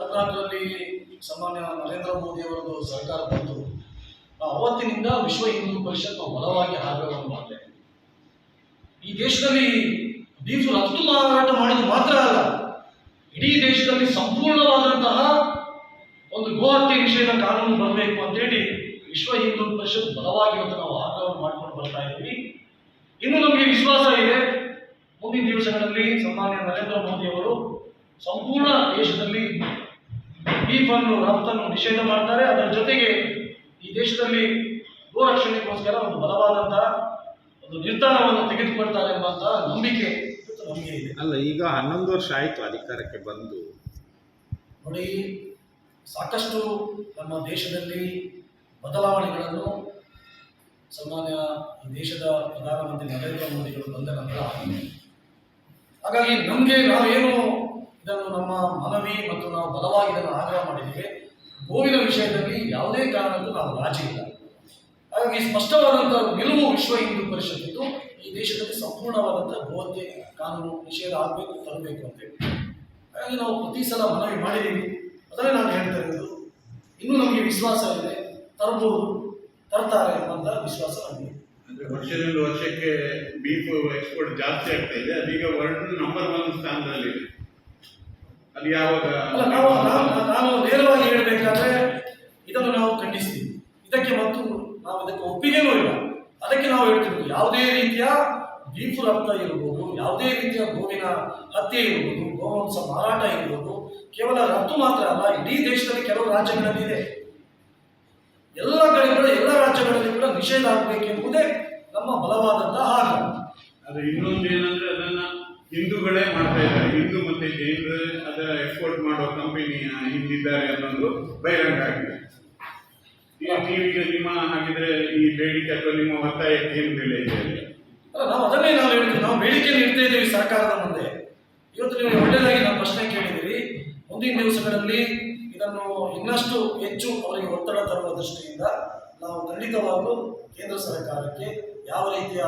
ಹದಿನಾಲ್ಕರಲ್ಲಿ ಸಾಮಾನ್ಯ ನರೇಂದ್ರ ಮೋದಿ ಅವರದ್ದು ಸರ್ಕಾರ ಬಂತು. ಅವತ್ತಿನಿಂದ ವಿಶ್ವ ಹಿಂದೂ ಪರಿಷತ್ ಬಲವಾಗಿ ಆಗ್ರಹವನ್ನು ಮಾಡಿದೆ ಈ ದೇಶದಲ್ಲಿ ಬೀಫ್ ರಫ್ತು ಮಾರಾಟ ಮಾಡಿದ ಮಾತ್ರ ಅಲ್ಲ, ಇಡೀ ದೇಶದಲ್ಲಿ ಸಂಪೂರ್ಣವಾದಂತಹ ಒಂದು ಗೋಹತ್ಯೆ ನಿಷೇಧ ಕಾನೂನು ಬರಬೇಕು ಅಂತೇಳಿ ವಿಶ್ವ ಹಿಂದೂ ಪರಿಷತ್ ಬಲವಾಗಿ ಇವತ್ತು ನಾವು ಆಗ್ರಹವನ್ನು ಮಾಡ್ಕೊಂಡು ಬರ್ತಾ ಇದ್ದೀವಿ. ಇನ್ನು ನಮಗೆ ವಿಶ್ವಾಸ ಇದೆ. ಮುಂದಿನ ದಿವಸಗಳಲ್ಲಿ ಸಾಮಾನ್ಯ ನರೇಂದ್ರ ಮೋದಿ ಅವರು ಸಂಪೂರ್ಣ ದೇಶದಲ್ಲಿ ಬೀಫ್ ಅನ್ನು ರಫ್ತನ್ನು ನಿಷೇಧ ಮಾಡ್ತಾರೆ. ಅದರ ಜೊತೆಗೆ ಈ ದೇಶದಲ್ಲಿ ಗೋರಕ್ಷಣೆಗೋಸ್ಕರ ಒಂದು ಬಲವಾದಂತಹ ಒಂದು ನಿರ್ಧಾರವನ್ನು ತೆಗೆದುಕೊಳ್ತಾರೆ ಎಂಬಂತಹ ನಂಬಿಕೆ ನಮಗೆ ಇದೆ. ಅಲ್ಲ ಈಗ ಹನ್ನೊಂದು ವರ್ಷ ಆಯಿತು ಅಧಿಕಾರಕ್ಕೆ ಬಂದು. ನೋಡಿ ಸಾಕಷ್ಟು ನಮ್ಮ ದೇಶದಲ್ಲಿ ಬದಲಾವಣೆಗಳನ್ನು ಸನ್ಮಾನ್ಯ ಈ ದೇಶದ ಪ್ರಧಾನಮಂತ್ರಿ ನರೇಂದ್ರ ಮೋದಿಗಳು ಬಂದ ನಂತರ. ಹಾಗಾಗಿ ನಮಗೆ ನಾವೇನು ಇದನ್ನು ನಮ್ಮ ಮನವಿ ಮತ್ತು ನಾವು ಬಲವಾಗಿ ಇದನ್ನು ಆಗ್ರಹ ಮಾಡಿದ್ದೇವೆ. ಗೋವಿನ ವಿಷಯದಲ್ಲಿ ಯಾವುದೇ ಕಾರಣಕ್ಕೂ ನಾವು ರಾಜಿ ಇಲ್ಲ. ಹಾಗಾಗಿ ಸ್ಪಷ್ಟವಾದಂತಹ ನಿಲುವು ವಿಶ್ವ ಹಿಂದೂ ಪರಿಷತ್ತಿದ್ದು ಈ ದೇಶದಲ್ಲಿ ಸಂಪೂರ್ಣವಾದಂತಹ ಗೋಹತ್ಯೆ ಕಾನೂನು ನಿಷೇಧ ಆಗಬೇಕು, ತರಬೇಕು ಅಂತೇಳಿ ಹಾಗಾಗಿ ನಾವು ಪ್ರತಿ ಸಲ ಮನವಿ ಮಾಡಿದ್ದೀವಿ. ಅದನ್ನೇ ನಾನು ಹೇಳ್ತಾ ಇರೋದು. ಇನ್ನೂ ನಮಗೆ ವಿಶ್ವಾಸ ಇದೆ. ತರಬಹುದು, ತರ್ತಾರೆ ಅಂತ ವಿಶ್ವಾಸ ನಮಗೆ ವರ್ಷದಿಂದ ವರ್ಷಕ್ಕೆ ಬೀಫ್ ಎಕ್ಸ್ಪೋರ್ಟ್ ಜಾಸ್ತಿ ಆಗ್ತಾ ಇದೆ. ಅದೀಗ ವರ್ಲ್ಡ್ ನಂಬರ್ ಒನ್ ಸ್ಥಾನದಲ್ಲಿದೆ. ಅದು ಯಾವಾಗ ಅಲ್ಲ ನಾವು ನಾವು- ನಾನು ನೇರವಾಗಿ ಹೇಳಬೇಕಾದ್ರೆ ಇದನ್ನು ನಾವು ಖಂಡಿಸ್ತೀವಿ ಇದಕ್ಕೆ ಮತ್ತು ನಾವು ಇದಕ್ಕೆ ಒಪ್ಪಿಗೆನೂ ಇಲ್ಲ. ಅದಕ್ಕೆ ನಾವು ಹೇಳ್ತಿರೋದು ಯಾವುದೇ ರೀತಿಯ ಬೀಫು ರಕ್ತ ಇರ್ಬೋದು ಯಾವುದೇ ರೀತಿಯ ಗೋವಿನ ಹತ್ಯೆ ಇರ್ಬೋದು ಗೋವಂಸ ಮಾರಾಟ ಇರ್ಬೋದು ಕೇವಲ ರಫ್ತು ಮಾತ್ರ ಅಲ್ಲ ಇಡೀ ದೇಶದಲ್ಲಿ ಕೆಲವು ರಾಜ್ಯಗಳಲ್ಲಿ ಇದೆ. ಎಲ್ಲ ಕಡೆಗಳು ಎಲ್ಲ ರಾಜ್ಯಗಳಲ್ಲಿ ಕೂಡ ನಿಷೇಧ ಆಗಬೇಕೆಂಬುದೇ ನಮ್ಮ ಬಲವಾದಂತಹ ಆಗ್ರಹ. ಅದು ಇನ್ನೊಂದು ಏನಂದ್ರೆ ಅದನ್ನ ಹಿಂದೂಗಳೇ ಮಾಡ್ತಾ ಇದ್ದಾರೆ. ಹಿಂದೂ ಮತ್ತೆ ಜೈನರು ಅದ ಎಕ್ಸ್ಪೋರ್ಟ್ ಮಾಡೋ ಕಂಪನಿ ಹಿಂದಿದ್ದಾರೆ ಅನ್ನೋದು ಬಹಿರಂಗ ಆಗಿದೆ. ಈಗ ಟಿವಿಗೆ ನಿಮ್ಮ ಹಾಗಿದ್ರೆ ಈ ಬೇಡಿಕೆ ಅಥವಾ ನಿಮ್ಮ ಒತ್ತಾಯಕ್ಕೆ ಏನು ಬೆಲೆ ಇದೆ ನಾವು ಅದನ್ನೇ ನಾವು ಹೇಳಿದ್ವಿ ನಾವು ಬೇಡಿಕೆ ನೀಡ್ತಾ ಇದ್ದೀವಿ ಸರ್ಕಾರದ ಮುಂದೆ. ಇವತ್ತು ನೀವು ಒಳ್ಳೆಯದಾಗಿ ನಾವು ಪ್ರಶ್ನೆ ಕೇಳಿದ್ದೀರಿ ಮುಂದಿನ ದಿವಸಗಳಲ್ಲಿ ಇದನ್ನು ಇನ್ನಷ್ಟು ಹೆಚ್ಚು ಅವರಿಗೆ ಒತ್ತಡ ತರುವ ದೃಷ್ಟಿಯಿಂದ ನಾವು ಖಂಡಿತವಾಗಲೂ ಕೇಂದ್ರ ಸರ್ಕಾರಕ್ಕೆ ಯಾವ ರೀತಿಯ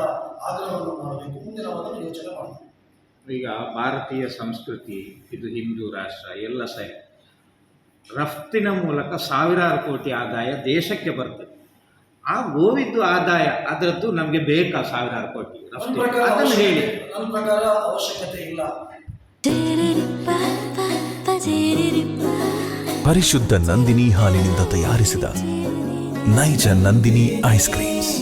ಆಗ್ರಹವನ್ನು ಮಾಡಬೇಕು? ಮುಂದೆ ನಾವು ಅದನ್ನು ಯೋಚನೆ ಮಾಡ್ತೀವಿ. ಈಗ ಭಾರತೀಯ ಸಂಸ್ಕೃತಿ ಇದು ಹಿಂದೂ ರಾಷ್ಟ್ರ ಎಲ್ಲ ಸರಿ ರಫ್ತಿನ ಮೂಲಕ ಸಾವಿರಾರು ಕೋಟಿ ಆದಾಯ ದೇಶಕ್ಕೆ ಬರ್ತದೆ. ಆ ಗೋವಿದ್ದು ಆದಾಯ ಅದರದ್ದು ನಮಗೆ ಬೇಕಾ ಸಾವಿರಾರು ಕೋಟಿ ರಫ್ತು ಅದನ್ನು ಹೇಳಿ. ಅವಶ್ಯಕತೆ- ನನ್ನ ಪ್ರಕಾರ ಅವಶ್ಯಕತೆ ಇಲ್ಲ. ಪರಿಶುದ್ಧ ನಂದಿನಿ ಹಾಲಿನಿಂದ ತಯಾರಿಸಿದ ನೈಜ ನಂದಿನಿ ಐಸ್ ಕ್ರೀಮ್ಸ್.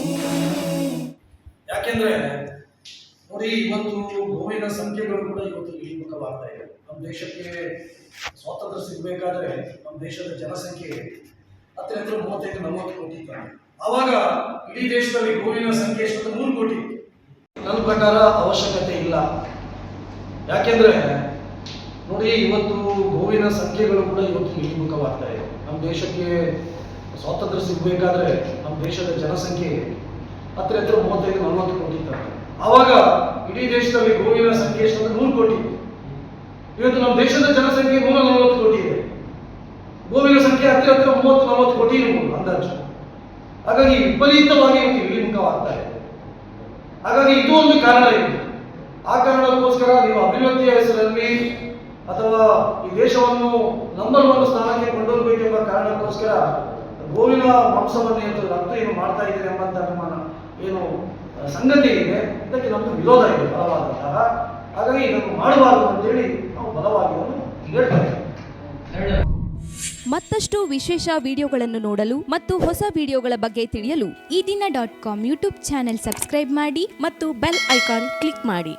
ಯಾಕೆಂದ್ರೆ ನೋಡಿ ಇವತ್ತು ಗೋವಿನ ಸಂಖ್ಯೆಗಳು ಕೂಡ ಇವತ್ತು ಇಳಿಮುಖವಾಗ್ತಾ ಇದೆ. ನಮ್ಮ ದೇಶಕ್ಕೆ ಸ್ವಾತಂತ್ರ್ಯ ಸಿಗಬೇಕಾದ್ರೆ ನಮ್ಮ ದೇಶದ ಜನಸಂಖ್ಯೆ ಹತ್ತಿರ ಹತ್ತಿರ ಮೂವತ್ತೈದು, ನಲವತ್ತು ಕೋಟಿ ಇತ್ತು. ಇಡೀ ದೇಶದಲ್ಲಿ ಗೋವಿನ ಸಂಖ್ಯೆ ಎಷ್ಟು ನೂರು ಕೋಟಿ. ನನ್ನ ಪ್ರಕಾರ ಅವಶ್ಯಕತೆ ಇಲ್ಲ. ಯಾಕೆಂದ್ರೆ ನೋಡಿ, ಇವತ್ತು ಗೋವಿನ ಸಂಖ್ಯೆಗಳು ಕೂಡ ಇವತ್ತು ಇಳಿಮುಖವಾಗ್ತಾ ಇದೆ. ನಮ್ಮ ದೇಶಕ್ಕೆ ಸ್ವಾತಂತ್ರ್ಯ ಸಿಗಬೇಕಾದ್ರೆ ನಮ್ಮ ದೇಶದ ಜನಸಂಖ್ಯೆ ಹತ್ತಿರ ಹತ್ರ ಮೂವತ್ತೈದು, ನಲ್ವತ್ತು ಕೋಟಿ ತರ ಅವಾಗ ಇಡೀ ದೇಶದಲ್ಲಿ ಗೋವಿನ ಸಂಖ್ಯೆ ಎಷ್ಟು ಅಂದ್ರೆ ನೂರು ಕೋಟಿ. ಇವತ್ತು ನಮ್ಮ ದೇಶದ ಜನಸಂಖ್ಯೆ ನೂರ ನಲವತ್ತು ಕೋಟಿ ಇದೆ. ಗೋವಿನ ಸಂಖ್ಯೆ ಹತ್ತಿರ ಹತ್ತಿರ ಮೂವತ್ತು, ನಲವತ್ತು ಕೋಟಿ ಇರ್ಬೋದು ಅಂದಾಜು. ಹಾಗಾಗಿ ವಿಪರೀತವಾಗಿ ಇವತ್ತು ಇಳಿಮುಖವಾಗ್ತಾ ಇದೆ ಹಾಗಾಗಿ ಇದು ಒಂದು ಕಾರಣ ಇದೆ. ಆ ಕಾರಣಕ್ಕೋಸ್ಕರ ನೀವು ಅಭಿವೃದ್ಧಿಯ ಹೆಸರಲ್ಲಿ ಅಥವಾ ಈ ದೇಶವನ್ನು ನಂಬರ್ ಒಂದು ಸ್ಥಾನಕ್ಕೆ ಕೊಂಡೊಯ್ಬೇಕೆಂಬ ಕಾರಣಕ್ಕೋಸ್ಕರ ಗೋವಿನ ಮಾಂಸವನ್ನು ರಕ್ತ ಏನು ಮಾಡ್ತಾ ಇದ್ದೀರಿ ಎಂಬಂತ ನಿಮ್ಮ ಏನು ಸಂಗತಿ ಇದೆ, ಇದಕ್ಕೆ ನಮ್ಮದು ವಿರೋಧ ಇದೆ, ಬಲವಾದಂತಹ. ಹಾಗಾಗಿ ಇದನ್ನು ಮಾಡಬಾರದು ಅಂತೇಳಿ ನಾವು ಬಲವಾಗಿ ಹೇಳ್ತೇವೆ ಹೇಳ್ತಾ ಮತ್ತಷ್ಟು ವಿಶೇಷ ವಿಡಿಯೋಗಳನ್ನು ನೋಡಲು ಮತ್ತು ಹೊಸ ವಿಡಿಯೋಗಳ ಬಗ್ಗೆ ತಿಳಿಯಲು Eedina dot com YouTube channel subscribe ಮಾಡಿ ಮತ್ತು ಬೆಲ್ ಐಕಾನ್ ಕ್ಲಿಕ್ ಮಾಡಿ.